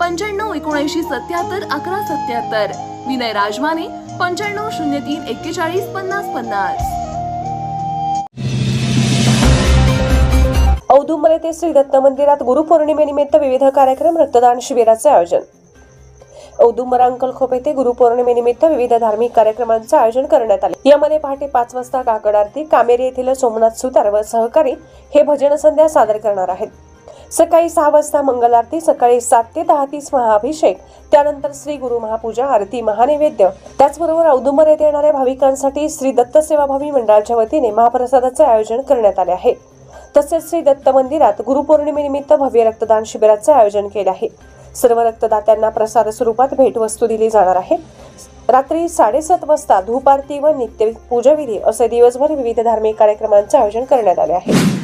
पंच्याण्णव एकोणऐंशी सत्याहत्तर अकरा सत्याहत्तर. विनय राजमाने पंच्याण्णव शून्य तीन एक्केचाळीस पन्नास पन्नास. औदुंबर येथे श्री दत्त मंदिरात गुरुपौर्णिमेनिमित्त विविध कार्यक्रम रक्तदान शिबिराचे आयोजन. औदुंबर अंकलखोप येथे गुरुपौर्णिमेनिमित्त विविध धार्मिक कार्यक्रमांचे आयोजन करण्यात आले. यामध्ये पहाटे पाच वाजता काकड आरती कामेरी येथील सोमनाथ सुतार व सहकारी हे भजन संध्या सादर करणार आहेत. सकाळी सहा वाजता मंगल आरती सकाळी सात ते दहा तीस महाअभिषेक त्यानंतर श्री गुरु महापूजा आरती महानैवेद्य. त्याचबरोबर औदुंबर येथे येणाऱ्या भाविकांसाठी श्री दत्त सेवाभावी मंडळाच्या वतीने महाप्रसादाचे आयोजन करण्यात आले आहे. तसेच श्री दत्त मंदिरात गुरुपौर्णिमेनिमित्त भव्य रक्तदान शिबिराचे आयोजन केले आहे. सर्व रक्तदात्यांना प्रसाद स्वरूपात भेटवस्तू दिली जाणार आहे. रात्री साडेसात वाजता धूप आरती व नित्य पूजाविधी असे दिवसभर विविध धार्मिक कार्यक्रमांचे आयोजन करण्यात आले आहे.